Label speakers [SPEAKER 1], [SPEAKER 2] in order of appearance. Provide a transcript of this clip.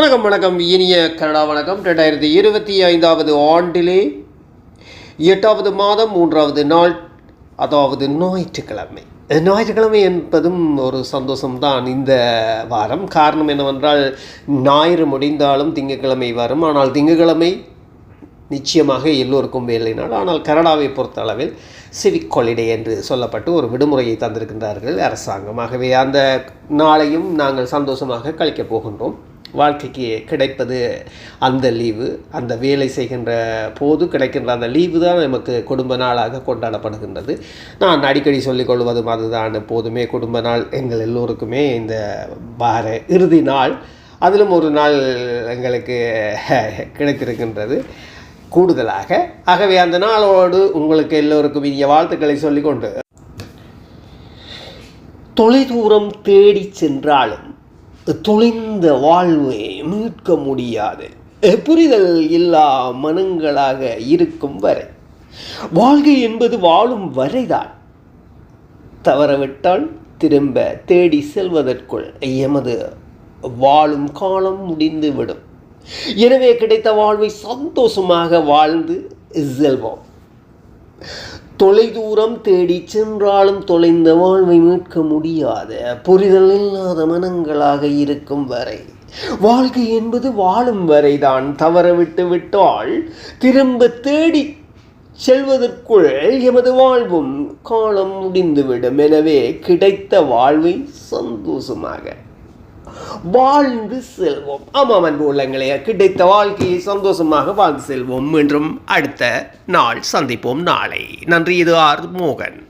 [SPEAKER 1] வணக்கம் வணக்கம். இனிய கனடா வணக்கம். ரெண்டாயிரத்தி இருபத்தி ஐந்தாவது ஆண்டிலே எட்டாவது மாதம் மூன்றாவது நாள் அதாவது ஞாயிற்றுக்கிழமை. ஞாயிற்றுக்கிழமை என்பதும் ஒரு சந்தோஷம்தான் இந்த வாரம். காரணம் என்னவென்றால் ஞாயிறு முடிந்தாலும் திங்கட்கிழமை வரும். ஆனால் திங்கட்கிழமை நிச்சயமாக எல்லோருக்கும் வேலை நாள். ஆனால் கனடாவை பொறுத்தளவில் சிவிக் ஹாலிடே என்று சொல்லப்பட்டு ஒரு விடுமுறையை தந்திருக்கின்றார்கள் அரசாங்கம் ஆகவே அந்த நாளையும் நாங்கள் சந்தோஷமாக கழிக்கப் போகின்றோம். வாழ்க்கைக்கு கிடைப்பது அந்த லீவு அந்த வேலை செய்கின்ற போது கிடைக்கின்ற அந்த லீவு தான் நமக்கு குடும்ப நாளாக கொண்டாடப்படுகின்றது. நான் அடிக்கடி சொல்லிக் கொள்வதும் அதுதான். எப்போதுமே குடும்ப நாள் எங்கள் எல்லோருக்குமே இந்த வார இறுதி நாள். அதிலும் ஒரு நாள் எங்களுக்கு கிடைத்திருக்கின்றது. கூடுதலாக ஆகவே அந்த நாளோடு உங்களுக்கு எல்லோருக்கும் இனிய வாழ்த்துக்களை சொல்லிக்கொண்டு தொலைதூரம் தேடி சென்றாலும் தொழிந்த வாழ்வை மீட்க முடியாது. புரிதல் இல்லா மனங்களாக இருக்கும் வரை. வாழ்க்கை என்பது வாழும் வரைதான். தவறவிட்டால் திரும்ப தேடி செல்வதற்குள் எமது வாழும் காலம் முடிந்துவிடும். எனவே கிடைத்த வாழ்வை சந்தோஷமாக வாழ்ந்து செல்வோம். தொலைதூரம் தேடி சென்றாலும் தொலைந்த வாழ்வை மீட்க முடியாத புரிதல் இல்லாத மனங்களாக இருக்கும் வரை வாழ்க்கை என்பது வாழும் வரைதான் தவற விட்டு விட்டால் திரும்ப தேடி செல்வதற்குள் எமது வாழ்வும் காலம் முடிந்துவிடும். எனவே கிடைத்த வாழ்வை சந்தோஷமாக வாழ்ந்து செல்வோம். ஆமாம் அன்பு உள்ளங்களே கிடைத்த வாழ்க்கையை சந்தோஷமாக வாழ்ந்து செல்வோம் என்றும் அடுத்த நாள் சந்திப்போம் நாளை. நன்றி இது ஆர் மோகன்.